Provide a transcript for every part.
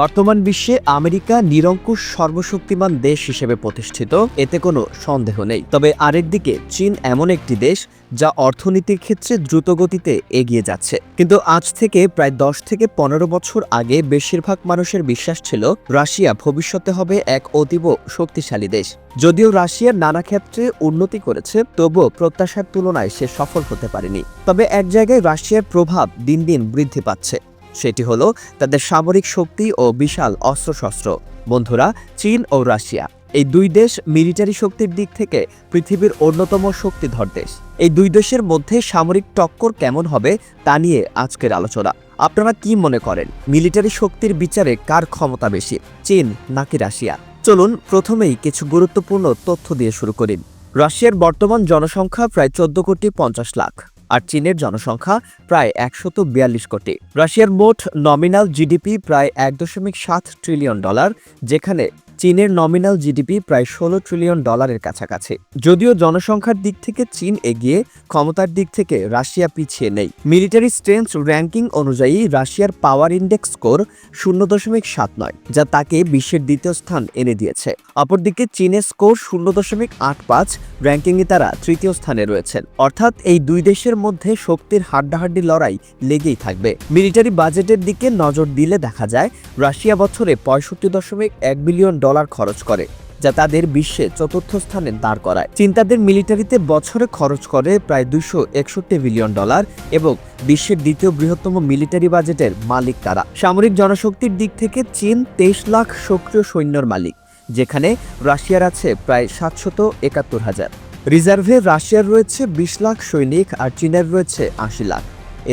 বর্তমান বিশ্বে আমেরিকা নিরঙ্কুশ সর্বশক্তিমান দেশ হিসেবে প্রতিষ্ঠিত, এতে কোনো সন্দেহ নেই। তবে আরেকদিকে চীন এমন একটি দেশ যা অর্থনীতির ক্ষেত্রে দ্রুতগতিতে এগিয়ে যাচ্ছে। কিন্তু আজ থেকে প্রায় দশ থেকে পনেরো বছর আগে বেশিরভাগ মানুষের বিশ্বাস ছিল, রাশিয়া ভবিষ্যতে হবে এক অতীব শক্তিশালী দেশ। যদিও রাশিয়ার নানা ক্ষেত্রে উন্নতি করেছে, তবুও প্রত্যাশার তুলনায় সে সফল হতে পারেনি। তবে এক জায়গায় রাশিয়ার প্রভাব দিন দিন বৃদ্ধি পাচ্ছে। সেটি হলো তাদের সামরিক শক্তি ও বিশাল অস্ত্রশস্ত্র। বন্ধুরা, চীন ও রাশিয়া, এই দুই দেশ মিলিটারি শক্তির দিক থেকে পৃথিবীর অন্যতম শক্তিধর দেশ। এই দুই দেশের মধ্যে সামরিক টক্কর কেমন হবে তা নিয়ে আজকের আলোচনা। আপনারা কি মনে করেন? মিলিটারি শক্তির বিচারে কার ক্ষমতা বেশি, চীন নাকি রাশিয়া? চলুন প্রথমেই কিছু গুরুত্বপূর্ণ তথ্য দিয়ে শুরু করি। রাশিয়ার বর্তমান জনসংখ্যা প্রায় চোদ্দ কোটি পঞ্চাশ লাখ। আর চীনের জনসংখ্যা প্রায় একশত বিয়াল্লিশ কোটি। রাশিয়ার মোট নমিনাল জিডিপি প্রায় এক দশমিক সাত ট্রিলিয়ন ডলার যেখানে চীনের নমিনাল জিডিপি প্রায় ষোলো ট্রিলিয়ন ডলারের কাছাকাছি। যদিও জনসংখ্যার দিক থেকে চীন এগিয়ে, ক্ষমতার দিক থেকে রাশিয়া পিছিয়ে নেই। মিলিটারি স্ট্রেংথ র্যাঙ্কিং অনুযায়ী রাশিয়ার পাওয়ার ইন্ডেক্স স্কোর শূন্য দশমিক সাত নয়, যা তাকে বিশ্বের দ্বিতীয় স্থান এনে দিয়েছে। অপরদিকে চীনের স্কোর শূন্য দশমিক আট পাঁচ র্যাঙ্কিংয়ে তারা তৃতীয় স্থানে রয়েছেন। অর্থাৎ এই দুই দেশের মধ্যে শক্তির হাড্ডাহাড্ডি লড়াই লেগেই থাকবে। মিলিটারি বাজেটের দিকে নজর দিলে দেখা যায়, রাশিয়া বছরে পঁয়ষট্টি দশমিক এক বিলিয়ন ডলার খরচ করে, যা তাদের বিশ্বে চতুর্থ স্থানে দাঁড় করায়। চীন তাদের মিলিটারিতে বছরে খরচ করে প্রায় দুশো একষট্টি বিলিয়ন ডলার এবং বিশ্বের দ্বিতীয় বৃহত্তম মিলিটারি বাজেটের মালিক তারা। সামরিক জনশক্তির দিক থেকে চীন তেইশ লাখ সক্রিয় সৈন্যর মালিক, যেখানে রাশিয়ার আছে প্রায় সাতশত একাত্তর হাজার। রিজার্ভে রাশিয়ার রয়েছে বিশ লাখ সৈনিক আর চীনের রয়েছে আশি লাখ।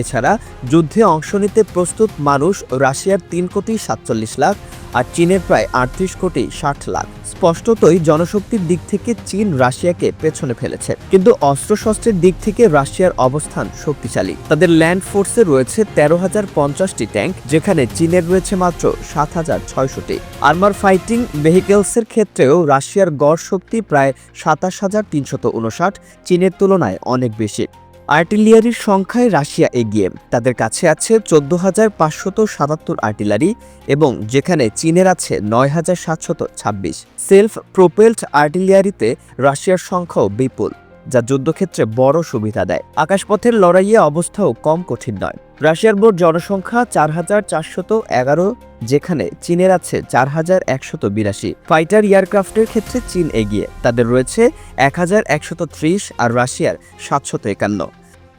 এছাড়া যুদ্ধে অংশ নিতে প্রস্তুত মানুষ রাশিয়ার তিন কোটি সাতচল্লিশ লাখ আর চীনের প্রায় আটত্রিশ কোটি ষাট লাখ। স্পষ্টতই জনশক্তির দিক থেকে চীন রাশিয়াকে পেছনে ফেলেছে। কিন্তু অস্ত্রশস্ত্রের দিক থেকে রাশিয়ার অবস্থান শক্তিশালী। তাদের ল্যান্ড ফোর্সে রয়েছে তেরো হাজার পঞ্চাশটি ট্যাঙ্ক, যেখানে চীনের রয়েছে মাত্র সাত হাজার ছয়শটি। আর্মার ফাইটিং ভেহিকেলসের ক্ষেত্রেও রাশিয়ার গড় শক্তি প্রায় সাতাশ হাজার তিনশত উনষাট চীনের তুলনায় অনেক বেশি। আর্টিলিয়ারির সংখ্যায় রাশিয়া এগিয়ে। তাদের কাছে আছে চোদ্দ হাজার পাঁচশত সাতাত্তর আর্টিলারি এবং যেখানে চীনের আছে নয় হাজার সাতশত ছাব্বিশ। সেলফ প্রোপেলড আর্টিলিয়ারিতে রাশিয়ার সংখ্যাও বিপুল। যা যুদ্ধক্ষেত্রে বড় সুবিধা দেয়। আকাশপথের লড়াইয়ে অবস্থাও কম কঠিন নয়। রাশিয়ার মোট জনসংখ্যা চার হাজার চারশত এগারো, যেখানে চীনের আছে চার হাজার একশত বিরাশি। ফাইটার এয়ারক্রাফটের ক্ষেত্রে চীন এগিয়ে, তাদের রয়েছে এক হাজার একশত ত্রিশ আর রাশিয়ার সাতশত একান্ন।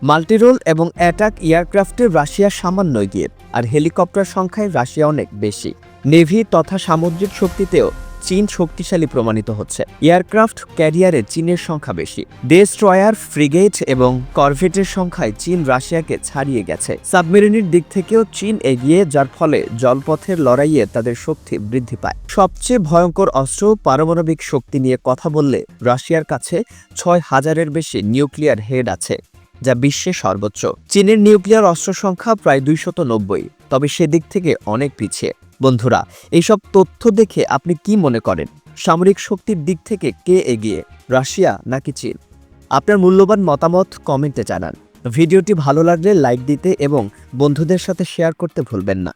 মাল্টিরোল এবং অ্যাটাক এয়ারক্রাফটে রাশিয়া সামান্য এগিয়ে, আর হেলিকপ্টার সংখ্যায় রাশিয়া অনেক বেশি। নেভি তথা সামুদ্রিক শক্তিতেও চীন শক্তিশালী প্রমাণিত হচ্ছে। এয়ারক্রাফট ক্যারিয়ারে চীনের সংখ্যা বেশি। ডেস্ট্রয়ার, ফ্রিগেট এবং করভেটের সংখ্যায় চীন রাশিয়াকে ছাড়িয়ে গেছে। সাবমেরিনের দিক থেকেও চীন এগিয়ে, যার ফলে জলপথের লড়াইয়ে তাদের শক্তি বৃদ্ধি পায়। সবচেয়ে ভয়ঙ্কর অস্ত্র পারমাণবিক শক্তি নিয়ে কথা বললে রাশিয়ার কাছে ছয় হাজারের বেশি নিউক্লিয়ার হেড আছে। যা বিশ্বে সর্বোচ্চ। চীনের নিউক্লিয়ার অস্ত্র সংখ্যা প্রায় দুইশত নব্বই, তবে সেদিক থেকে অনেক পিছিয়ে। বন্ধুরা, এইসব তথ্য দেখে আপনি কি মনে করেন? সামরিক শক্তির দিক থেকে কে এগিয়ে, রাশিয়া নাকি চীন? আপনার মূল্যবান মতামত কমেন্টে জানান। ভিডিওটি ভালো লাগলে লাইক দিতে এবং বন্ধুদের সাথে শেয়ার করতে ভুলবেন না।